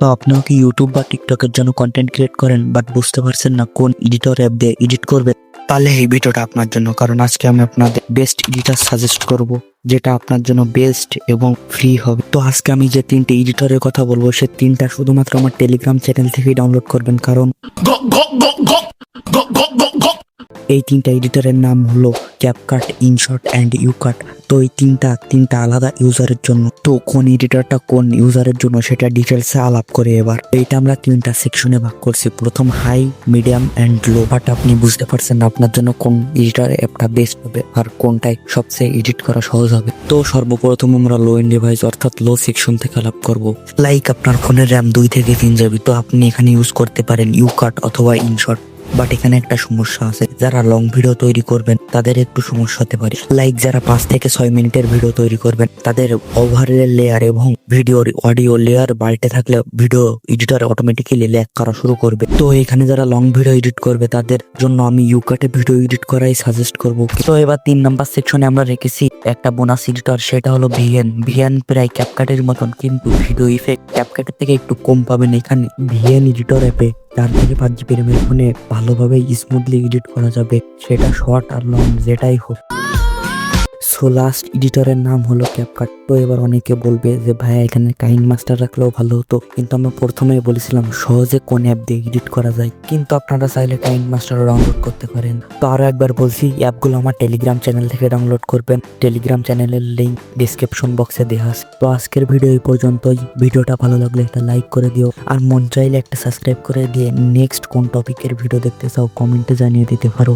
তো আপনিও কি ইউটিউব বা টিকটকের জন্য কন্টেন্ট ক্রিয়েট করেন বাট বুঝতে পারছেন না কোন এডিটর অ্যাপ দিয়ে এডিট করবে তাহলে এই ভিডিওটা আপনার জন্য কারণ আজকে আমি আপনাদের বেস্ট এডিটর সাজেস্ট করব যেটা আপনার জন্য বেস্ট এবং ফ্রি হবে। তো আজকে আমি যে তিনটে এডিটরের কথা বলব সে তিনটা শুধুমাত্র আমার টেলিগ্রাম চ্যানেল থেকেই ডাউনলোড করবেন কারণ এই তিনটা এডিটরের নাম হলো ক্যাপকাট ইনশট অ্যান্ড ইউকাট তো এই তিনটা তিনটা আলাদা ইউজারের জন্য। তো কোন এডিটরটা কোন ইউজারের জন্য সেটা ডিটেলসে আলাপ করে এবার। এইটা আমরা তিনটা সেকশনে ভাগ করছি। প্রথম high medium and low but আপনি বুঝতে পারছেন আপনার জন্য কোন এডিটর অ্যাপটা বেস্ট হবে আর কোনটাই সবচেয়ে এডিট করা সহজ হবে। তো সর্বপ্রথম আমরা লো এন্ড ডিভাইস অর্থাৎ লো সেকশন থেকে আলাপ করব। লাইক আপনার ফোনের র্যাম দুই থেকে তিন জিবি তো আপনি এখানে ইউজ করতে পারেন ইউকাট অথবা ইনশট বাট এখানে একটা সমস্যা আছে। যারা লং ভিডিও তৈরি করবেন, তাদের একটু সমস্যা হতে পারে। লাইক যারা পাঁচ থেকে ছয় মিনিটের ভিডিও তৈরি করবেন, তাদের ওভারঅল লেয়ার এবং ভিডিওর অডিও লেয়ার বাড়তে থাকলে ভিডিও এডিটর অটোমেটিক্যালি ল্যাক করা শুরু করবে। তো এখানে যারা লং ভিডিও এডিট করবে, তাদের জন্য আমি ইউকাটে ভিডিও এডিট করাই সাজেস্ট করব। তো এবার তিন নাম্বার সেকশনে আমরা রেখেছি একটা বোনাস এডিটর সেটা হলো ভিএন ভিএন প্রায় ক্যাপকাটের মতন, কিন্তু ভিডিও ইফেক্ট ক্যাপকাটের থেকে একটু কম পাবেন। এখানে ভিএন এডিটর অ্যাপে চার থেকে পাঁচ জিবি ফোনে ভালোভাবে স্মুথলি এডিট করা যাবে সেটা শর্ট আর লং যেটাই হোক। সো লাস্ট এডিটরের নাম হলো ক্যাপকাট তো এবার অনেকে বলবে যে ভাই এখানে কাইন মাস্টার রাখলেও ভালো হতো। কিন্তু আমরা প্রথমেই বলেছিলাম, সহজে কোন অ্যাপ দিয়ে এডিট করা যায়? কিন্তু আপনারা চাইলে কাইন মাস্টার ডাউনলোড করতে পারেন। তো আরও একবার বলছি অ্যাপগুলো আমার টেলিগ্রাম চ্যানেল থেকে ডাউনলোড করবেন। টেলিগ্রাম চ্যানেলের লিঙ্ক ডিসক্রিপশন বক্সে দেওয়া আছে। তো আজকের ভিডিও এই পর্যন্তই। ভিডিওটা ভালো লাগলে একটা লাইক করে দিও। আর মন চাইলে একটা সাবস্ক্রাইব করে দিয়ে নেক্সট কোন টপিকের ভিডিও দেখতে চাও কমেন্টে জানিয়ে দিতে পারো।